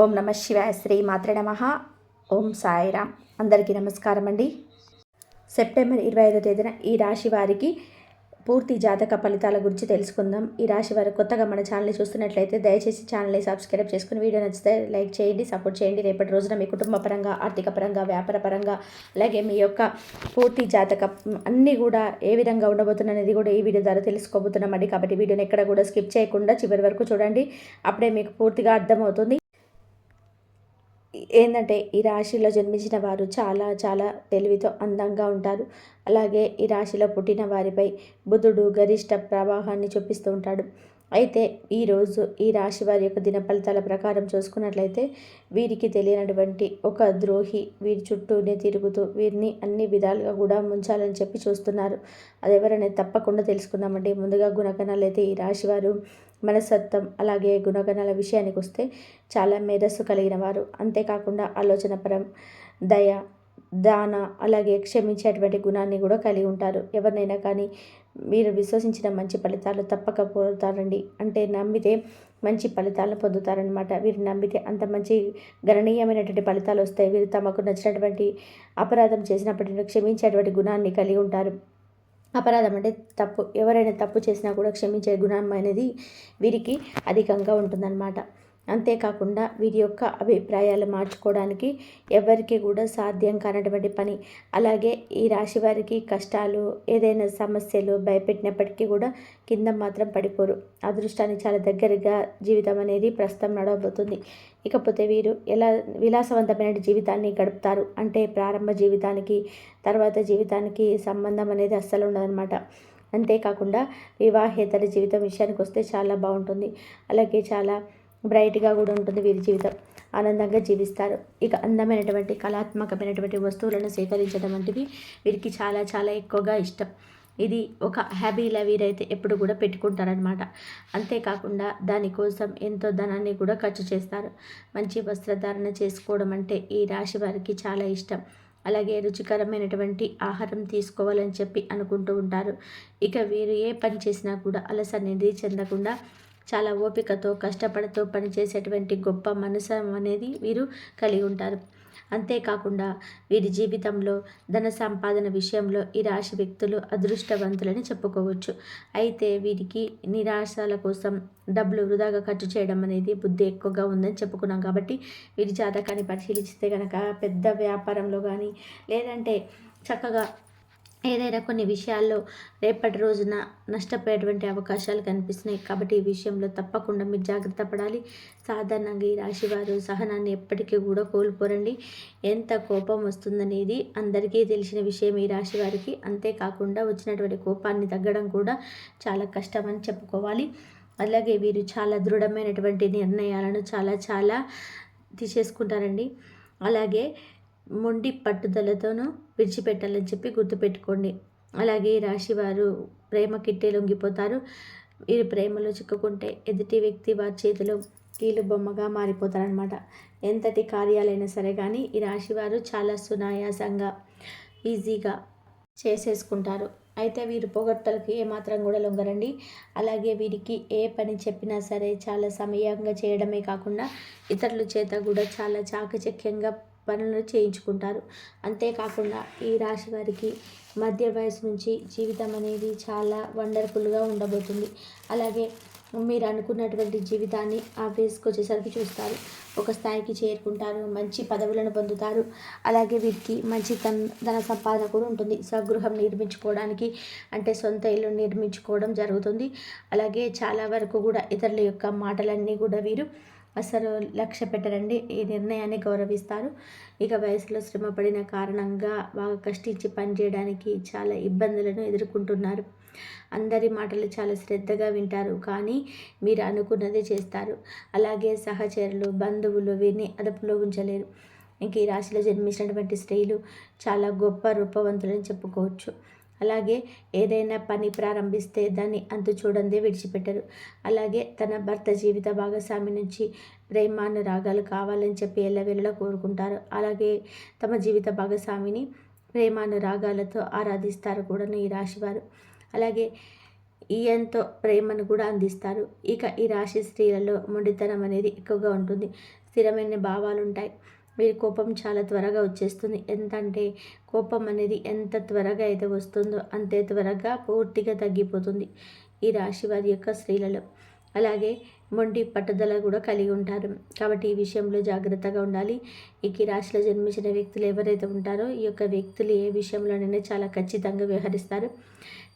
ఓం నమ శివాయ శ్రీ మాత్ర నమ. ఓం సాయిరామ్. అందరికీ నమస్కారం అండి. సెప్టెంబర్ ఇరవై ఐదో తేదీన ఈ రాశి వారికి పూర్తి జాతక ఫలితాల గురించి తెలుసుకుందాం. ఈ రాశి వారు కొత్తగా మన ఛానల్ని చూస్తున్నట్లయితే దయచేసి ఛానల్ని సబ్స్క్రైబ్ చేసుకుని వీడియో నచ్చితే లైక్ చేయండి సపోర్ట్ చేయండి. రేపటి రోజున మీ కుటుంబ పరంగా ఆర్థిక పరంగా వ్యాపార పరంగా అలాగే మీ యొక్క పూర్తి జాతక అన్నీ కూడా ఏ విధంగా ఉండబోతున్నది కూడా ఈ వీడియో ద్వారా తెలుసుకోబోతున్నామండి. కాబట్టి వీడియోని ఎక్కడ కూడా స్కిప్ చేయకుండా చివరి వరకు చూడండి. అప్పుడే మీకు పూర్తిగా అర్థమవుతుంది. ఏంటంటే ఈ రాశిలో జన్మించిన వారు చాలా చాలా తెలివితో అందంగా ఉంటారు. అలాగే ఈ రాశిలో పుట్టిన వారిపై బుధుడు గరిష్ట ప్రవాహాన్ని చూపిస్తూ ఉంటాడు. అయితే ఈరోజు ఈ రాశి వారి యొక్క దిన ఫలితాల ప్రకారం చూసుకున్నట్లయితే వీరికి తెలియనటువంటి ఒక ద్రోహి వీరి చుట్టూనే తిరుగుతూ వీరిని అన్ని విధాలుగా కూడా ముంచాలని చెప్పి చూస్తున్నారు. అదెవరనేది తప్పకుండా తెలుసుకుందామండి. ముందుగా గుణగణాలు అయితే ఈ రాశివారు మనసత్వం అలాగే గుణగణాల విషయానికి వస్తే చాలా మేధస్సు కలిగిన వారు అంతేకాకుండా ఆలోచనపరం దయ దాన అలాగే క్షమించేటువంటి గుణాన్ని కూడా కలిగి ఉంటారు. ఎవరినైనా కానీ మీరు విశ్వసించిన మంచి ఫలితాలు తప్పక పొందుతారండి. అంటే నమ్మితే మంచి ఫలితాలను పొందుతారనమాట వీరు నమ్మితే అంత మంచి గణనీయమైనటువంటి ఫలితాలు వస్తాయి. వీరు తమకు నచ్చినటువంటి అపరాధం చేసినప్పటి క్షమించేటువంటి గుణాన్ని కలిగి ఉంటారు. అపరాధం అంటే తప్పు. ఎవరైనా తప్పు చేసినా కూడా క్షమించే గుణం అనేది వీరికి అధికంగా ఉంటుందన్నమాట. అంతేకాకుండా వీరి యొక్క అభిప్రాయాలు మార్చుకోవడానికి ఎవరికి కూడా సాధ్యం కానటువంటి పని. అలాగే ఈ రాశి వారికి కష్టాలు ఏదైనా సమస్యలు భయపెట్టినప్పటికీ కూడా కింద మాత్రం పడిపోరు. అదృష్టానికి చాలా దగ్గరగా జీవితం అనేది ప్రస్తుతం నడవబోతుంది. ఇకపోతే వీరు ఎలా విలాసవంతమైన జీవితాన్ని గడుపుతారు? అంటే ప్రారంభ జీవితానికి తర్వాత జీవితానికి సంబంధం అనేది అస్సలు ఉండదన్నమాట. అంతేకాకుండా వివాహేతర జీవితం విషయానికి వస్తే చాలా బాగుంటుంది. అలాగే చాలా బ్రైట్గా కూడా ఉంటుంది వీరి జీవితం. ఆనందంగా జీవిస్తారు. ఇక అందమైనటువంటి కళాత్మకమైనటువంటి వస్తువులను సేకరించడం వంటివి వీరికి చాలా చాలా ఎక్కువగా ఇష్టం. ఇది ఒక హ్యాబీలా వీరైతే ఎప్పుడు కూడా పెట్టుకుంటారనమాట అంతేకాకుండా దానికోసం ఎంతో ధనాన్ని కూడా ఖర్చు చేస్తారు. మంచి వస్త్రధారణ చేసుకోవడం అంటే ఈ రాశి వారికి చాలా ఇష్టం. అలాగే రుచికరమైనటువంటి ఆహారం తీసుకోవాలని చెప్పి అనుకుంటూ ఉంటారు. ఇక వీరు ఏ పని చేసినా కూడా అలసనేది చెందకుండా చాలా ఓపికతో కష్టపడుతూ పనిచేసేటువంటి గొప్ప మనసు అనేది వీరు కలిగి ఉంటారు. అంతేకాకుండా వీరి జీవితంలో ధన సంపాదన విషయంలో ఈ రాశి వ్యక్తులు అదృష్టవంతులని చెప్పుకోవచ్చు. అయితే వీరికి నిరాశల కోసం డబ్బులు వృధాగా ఖర్చు చేయడం అనేది బుద్ధి ఎక్కువగా ఉందని చెప్పుకున్నాం కాబట్టి వీరి జాతకాన్ని పరిశీలిస్తే కనుక పెద్ద వ్యాపారంలో కానీ లేదంటే చక్కగా ఏదైనా కొన్ని విషయాల్లో రేపటి రోజున నష్టపోయేటువంటి అవకాశాలు కనిపిస్తున్నాయి కాబట్టి ఈ విషయంలో తప్పకుండా మీరు జాగ్రత్త పడాలి. సాధారణంగా ఈ రాశివారు సహనాన్ని ఎప్పటికీ కూడా కోల్పోరండి. ఎంత కోపం వస్తుందనేది అందరికీ తెలిసిన విషయం ఈ రాశి వారికి. అంతేకాకుండా వచ్చినటువంటి కోపాన్ని తగ్గడం కూడా చాలా కష్టం అని చెప్పుకోవాలి. అలాగే వీరు చాలా దృఢమైనటువంటి నిర్ణయాలను చాలా చాలా తీసేసుకుంటారండి. అలాగే మొండి పట్టుదలతోనూ విడిచిపెట్టాలని చెప్పి గుర్తుపెట్టుకోండి. అలాగే రాశివారు ప్రేమ కిట్టే లొంగిపోతారు. వీరు ప్రేమలో చిక్కుకుంటే ఎదుటి వ్యక్తి వారి చేతిలో కీలు బొమ్మగా మారిపోతారనమాట ఎంతటి కార్యాలైనా సరే కానీ ఈ రాశివారు చాలా సునాయాసంగా ఈజీగా చేసేసుకుంటారు. అయితే వీరు పొగట్టలకి ఏమాత్రం కూడా లొంగరండి. అలాగే వీరికి ఏ పని చెప్పినా సరే చాలా సమయంగా చేయడమే కాకుండా ఇతరుల చేత కూడా చాలా చాకచక్యంగా పనులు చేయించుకుంటారు. అంతేకాకుండా ఈ రాశి వారికి మధ్య వయసు నుంచి జీవితం అనేది చాలా వండర్ఫుల్గా ఉండబోతుంది. అలాగే మీరు అనుకున్నటువంటి జీవితాన్ని ఆ ఫేస్కి వచ్చేసరికి చూస్తారు. ఒక స్థాయికి చేరుకుంటారు మంచి పదవులను పొందుతారు. అలాగే వీరికి మంచి తన ధన సంపాదన కూడా ఉంటుంది. స్వగృహం నిర్మించుకోవడానికి అంటే సొంత ఇల్లు నిర్మించుకోవడం జరుగుతుంది. అలాగే చాలా వరకు కూడా ఇతరుల యొక్క మాటలన్నీ కూడా వీరు అసలు లక్ష్య పెట్టరండి. ఈ నిర్ణయాన్ని గౌరవిస్తారు. ఇక వయసులో శ్రమ పడిన కారణంగా బాగా కష్టించి పనిచేయడానికి చాలా ఇబ్బందులను ఎదుర్కొంటున్నారు. అందరి మాటలు చాలా శ్రద్ధగా వింటారు. కానీ మీరు అనుకున్నదే చేస్తారు. అలాగే సహచరులు బంధువులు వీరిని అదుపులో ఉంచలేరు. ఇంక ఈ రాశిలో జన్మించినటువంటి స్త్రీలు చాలా గొప్ప రూపవంతులని చెప్పుకోవచ్చు. అలాగే ఏదైనా పని ప్రారంభిస్తే దాన్ని అంతు చూడందే విడిచిపెట్టరు. అలాగే తన భర్త జీవిత భాగస్వామి నుంచి ప్రేమానురాగాలు కావాలని చెప్పి ఎల్లవేళలా కోరుకుంటారు. అలాగే తమ జీవిత భాగస్వామిని ప్రేమానురాగాలతో ఆరాధిస్తారు కూడా ఈ రాశివారు. అలాగే ఎంతో ప్రేమను కూడా అందిస్తారు. ఇక ఈ రాశి స్త్రీలలో మొండితనం అనేది ఎక్కువగా ఉంటుంది. స్థిరమైన భావాలు ఉంటాయి వీరి కోపం చాలా త్వరగా వచ్చేస్తుంది. ఎంత అంటే కోపం అనేది ఎంత త్వరగా అయితే వస్తుందో అంతే త్వరగా పూర్తిగా తగ్గిపోతుంది ఈ రాశి వారి యొక్క స్త్రీలలో. అలాగే మొండి పట్టుదల కూడా కలిగి ఉంటారు. కాబట్టి ఈ విషయంలో జాగ్రత్తగా ఉండాలి. ఈ రాశిలో జన్మించిన వ్యక్తులు ఎవరైతే ఉంటారో ఈ యొక్క వ్యక్తులు ఏ విషయంలోనైనా చాలా ఖచ్చితంగా వ్యవహరిస్తారు.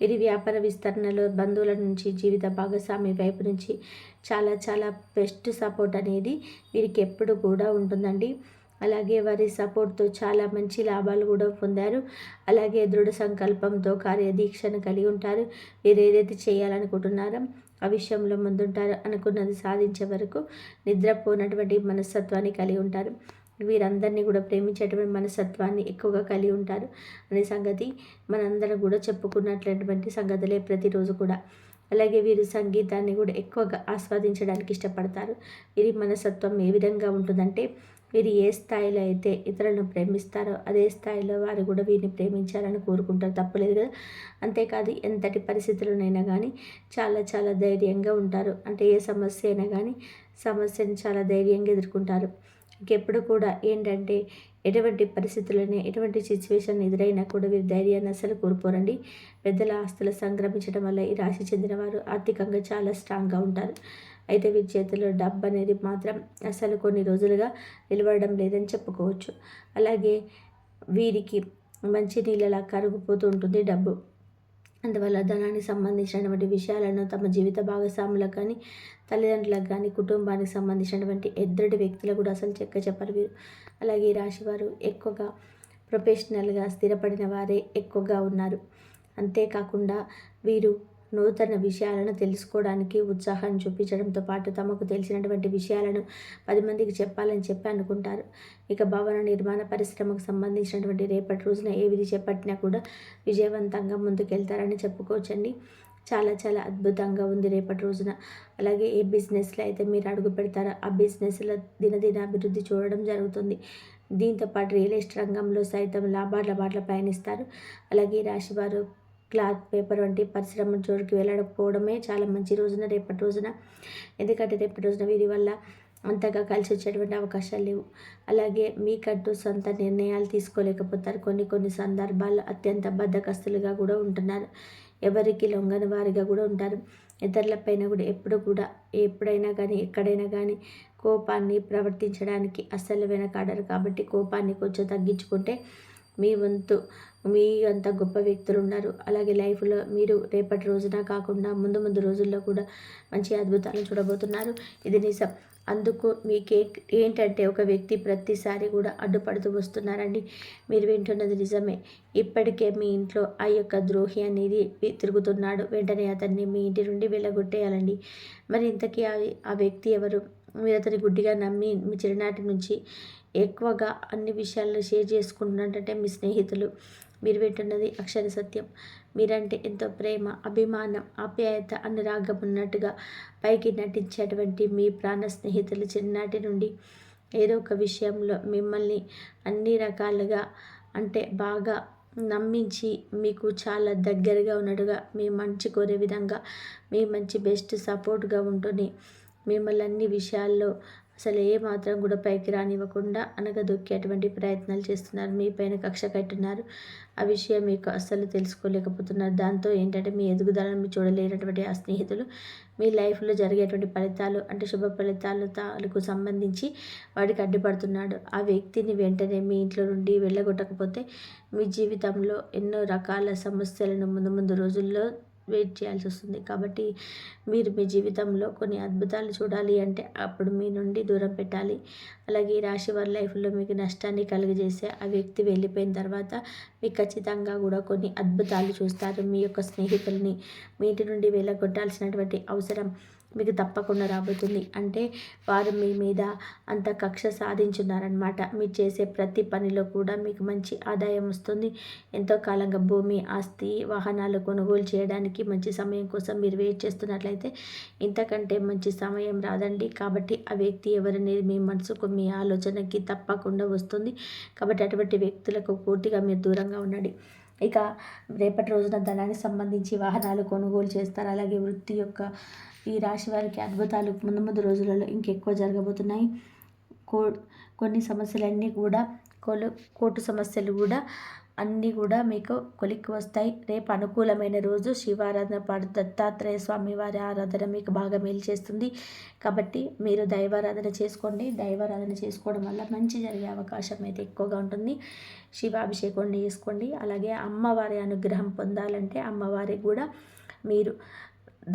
వీరి వ్యాపార విస్తరణలో బంధువుల నుంచి జీవిత భాగస్వామి వైపు నుంచి చాలా చాలా బెస్ట్ సపోర్ట్ అనేది వీరికి ఎప్పుడు కూడా ఉంటుందండి. అలాగే వారి సపోర్ట్తో చాలా మంచి లాభాలు కూడా పొందారు. అలాగే దృఢ సంకల్పంతో కార్యదీక్షను కలిగి ఉంటారు. మీరు ఏదైతే చేయాలనుకుంటున్నారో ఆ విషయంలో ముందుంటారు అనుకున్నది సాధించే వరకు నిద్రపోనటువంటి మనస్తత్వాన్ని కలిగి ఉంటారు. వీరందరినీ కూడా ప్రేమించేటువంటి మనస్తత్వాన్ని ఎక్కువగా కలిగి ఉంటారు. అనే సంగతి మనందరం కూడా చెప్పుకున్నట్లటువంటి సంగతులే ప్రతిరోజు కూడా. అలాగే వీరు సంగీతాన్ని కూడా ఎక్కువగా ఆస్వాదించడానికి ఇష్టపడతారు. వీరి మనస్తత్వం ఏ విధంగా ఉంటుందంటే వీరు ఏ స్థాయిలో అయితే ఇతరులను ప్రేమిస్తారో అదే స్థాయిలో వారు కూడా వీరిని ప్రేమించాలని కోరుకుంటారు. తప్పలేదు కదా? అంతేకాదు ఎంతటి పరిస్థితులనైనా కానీ చాలా చాలా ధైర్యంగా ఉంటారు. అంటే ఏ సమస్య అయినా కానీ సమస్యను చాలా ధైర్యంగా ఎదుర్కొంటారు. ఇంకెప్పుడు కూడా ఏంటంటే ఎటువంటి పరిస్థితులనే ఎటువంటి సిచ్యువేషన్ ఎదురైనా కూడా వీరు ధైర్యాన్ని అసలు కోల్పోరండి. పెద్దల ఆస్తులు సంక్రమించడం వల్ల ఈ రాశి చెందిన వారు ఆర్థికంగా చాలా స్ట్రాంగ్గా ఉంటారు. అయితే వీరి చేతిలో డబ్బు అనేది మాత్రం అసలు కొన్ని రోజులుగా నిలబడడం లేదని చెప్పుకోవచ్చు. అలాగే వీరికి మంచి నీళ్ళలా కరుగుపోతూ ఉంటుంది డబ్బు. అందువల్ల ధనానికి సంబంధించినటువంటి విషయాలను తమ జీవిత భాగస్వాములకు కానీ తల్లిదండ్రులకు కానీ కుటుంబానికి సంబంధించినటువంటి ఎద్దడి వ్యక్తులు కూడా అసలు చెక్క చెప్పరు వీరు. అలాగే ఈ రాశివారు ఎక్కువగా ప్రొఫెషనల్గా స్థిరపడిన వారే ఎక్కువగా ఉన్నారు. అంతేకాకుండా వీరు నూతన విషయాలను తెలుసుకోవడానికి ఉత్సాహం చూపించడంతో పాటు తమకు తెలిసినటువంటి విషయాలను పది మందికి చెప్పాలని చెప్పి అనుకుంటారు. ఇక భవన నిర్మాణ పరిశ్రమకు సంబంధించినటువంటి రేపటి రోజున ఏ విధి చేపట్టినా కూడా విజయవంతంగా ముందుకెళ్తారని చెప్పుకోవచ్చండి. చాలా చాలా అద్భుతంగా ఉంది రేపటి రోజున. అలాగే ఏ బిజినెస్లో అయితే మీరు అడుగు పెడతారో ఆ బిజినెస్లో దినదిన అభివృద్ధి చూడడం జరుగుతుంది. దీంతో పాటు రియల్ ఎస్టేట్ రంగంలో సైతం లాభాల బాటలు పయనిస్తారు. అలాగే రాశివారు క్లాత్ పేపర్ వంటి పరిశ్రమ జోడికి వెళ్ళకపోవడమే చాలా మంచి రోజున రేపటి రోజున. ఎందుకంటే రేపటి రోజున వీరి వల్ల అంతగా కలిసి వచ్చేటువంటి అవకాశాలు లేవు. అలాగే మీకంటూ సొంత నిర్ణయాలు తీసుకోలేకపోతారు. కొన్ని కొన్ని సందర్భాల్లో అత్యంత బద్దకస్తులుగా కూడా ఉంటున్నారు. ఎవరికి లొంగని వారిగా కూడా ఉంటారు. ఇతరులపైన కూడా ఎప్పుడు కూడా ఎప్పుడైనా కానీ ఎక్కడైనా కానీ కోపాన్ని ప్రవర్తించడానికి అస్సలు వెనకాడరు. కాబట్టి కోపాన్ని కొంచెం తగ్గించుకుంటే మీ వంతు మీ అంత గొప్ప వ్యక్తులు ఉన్నారు. అలాగే లైఫ్లో మీరు రేపటి రోజున కాకుండా ముందు ముందు రోజుల్లో కూడా మంచి అద్భుతాలు చూడబోతున్నారు. ఇది నిజం. అందుకు మీకే ఏంటంటే ఒక వ్యక్తి ప్రతిసారి కూడా అడ్డుపడుతూ వస్తున్నారండి. మీరు వింటున్నది నిజమే. ఇప్పటికే మీ ఇంట్లో ఆ యొక్క ద్రోహి అనేది తిరుగుతున్నాడు. వెంటనే అతన్ని మీ ఇంటి నుండి వెళ్ళగొట్టేయాలండి. మరి ఇంతకీ ఆ వ్యక్తి ఎవరు? మీరు అతని గుడ్డిగా నమ్మి మీ చిరునాటి నుంచి ఎక్కువగా అన్ని విషయాలను షేర్ చేసుకుంటున్నట్టే మీ స్నేహితులు మీరు వింటున్నది అక్షర సత్యం. మీరంటే ఎంతో ప్రేమ అభిమానం ఆప్యాయత అనురాగం ఉన్నట్టుగా పైకి నటించేటువంటి మీ ప్రాణ స్నేహితులు చిన్ననాటి నుండి ఏదో ఒక విషయంలో మిమ్మల్ని అన్ని రకాలుగా అంటే బాగా నమ్మించి మీకు చాలా దగ్గరగా ఉన్నట్టుగా మీ మంచి కోరే విధంగా మీ మంచి బెస్ట్ సపోర్ట్గా ఉంటుంది మిమ్మల్ని అన్ని విషయాల్లో అసలు ఏ మాత్రం కూడా పైకి రానివ్వకుండా అనగదొక్కేటువంటి ప్రయత్నాలు చేస్తున్నారు. మీ పైన కక్ష కట్టున్నారు ఆ విషయం మీకు అస్సలు తెలుసుకోలేకపోతున్నారు. దాంతో ఏంటంటే మీ ఎదుగుదలను మీరు చూడలేనటువంటి ఆ స్నేహితులు మీ లైఫ్లో జరిగేటువంటి ఫలితాలు అంటే శుభ ఫలితాలు తాలకు సంబంధించి వాడికి అడ్డుపడుతున్నాడు. ఆ వ్యక్తిని వెంటనే మీ ఇంట్లో నుండి వెళ్ళగొట్టకపోతే మీ జీవితంలో ఎన్నో రకాల సమస్యలను ముందు ముందు రోజుల్లో వెయిట్ చేయాల్సి వస్తుంది. కాబట్టి మీరు మీ జీవితంలో కొన్ని అద్భుతాలు చూడాలి అంటే అప్పుడు మీ నుండి దూరం పెట్టాలి. అలాగే ఈ రాశి వారి లైఫ్లో మీకు నష్టాన్ని కలిగజేసే ఆ వ్యక్తి వెళ్ళిపోయిన తర్వాత మీకు ఖచ్చితంగా కూడా కొన్ని అద్భుతాలు చూస్తారు. మీ యొక్క స్నేహితుల్ని మీ ఇంటి నుండి వెళ్ళగొట్టాల్సినటువంటి అవసరం మీకు తప్పకుండా రాబోతుంది. అంటే వారు మీ మీద అంత కక్ష సాధించున్నారనమాట మీరు చేసే ప్రతి పనిలో కూడా మీకు మంచి ఆదాయం వస్తుంది. ఎంతో కాలంగా భూమి ఆస్తి వాహనాలు కొనుగోలు చేయడానికి మంచి సమయం కోసం మీరు వెయిట్ చేస్తున్నట్లయితే ఇంతకంటే మంచి సమయం రాదండి. కాబట్టి ఆ వ్యక్తి ఎవరనేది మీ మనసుకు మీ ఆలోచనకి తప్పకుండా వస్తుంది. కాబట్టి అటువంటి వ్యక్తులకు పూర్తిగా మీరు దూరంగా ఉండండి. ఇక రేపటి రోజున ధనానికి సంబంధించి వాహనాలు కొనుగోలు చేస్తారు. అలాగే వృత్తి యొక్క ఈ రాశి వారికి అద్భుతాలు ముందు ముందు రోజులలో ఇంకెక్కువ జరగబోతున్నాయి. కో కొన్ని సమస్యలన్నీ కూడా కోలు కోర్టు సమస్యలు కూడా అన్నీ కూడా మీకు కొలిక్కి వస్తాయి. రేపు అనుకూలమైన రోజు శివారాధన పాడు దత్తాత్రేయ స్వామి వారి ఆరాధన మీకు బాగా మేలు చేస్తుంది. కాబట్టి మీరు దైవారాధన చేసుకోండి. దైవారాధన చేసుకోవడం వల్ల మంచి జరిగే అవకాశం అయితే ఎక్కువగా ఉంటుంది. శివాభిషేకం చేసుకోండి. అలాగే అమ్మవారి అనుగ్రహం పొందాలంటే అమ్మవారికి కూడా మీరు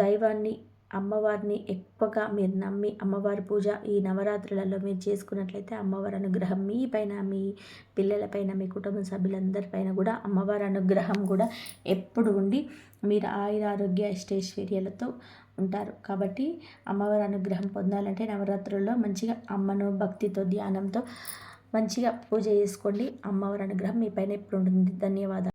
దైవాన్ని అమ్మవారిని ఎక్కువగా మీరు నమ్మి అమ్మవారి పూజ ఈ నవరాత్రులలో మీరు చేసుకున్నట్లయితే అమ్మవారి అనుగ్రహం మీ పైన మీ పిల్లలపైన మీ కుటుంబ సభ్యులందరిపైన కూడా అమ్మవారి అనుగ్రహం కూడా ఎప్పుడు ఉండి మీరు ఆయుర ఆరోగ్య అష్టైశ్వర్యాలతో ఉంటారు. కాబట్టి అమ్మవారి అనుగ్రహం పొందాలంటే నవరాత్రుల్లో మంచిగా అమ్మను భక్తితో ధ్యానంతో మంచిగా పూజ చేసుకోండి. అమ్మవారి అనుగ్రహం మీ పైన ఎప్పుడు ఉంటుంది? ధన్యవాదాలు.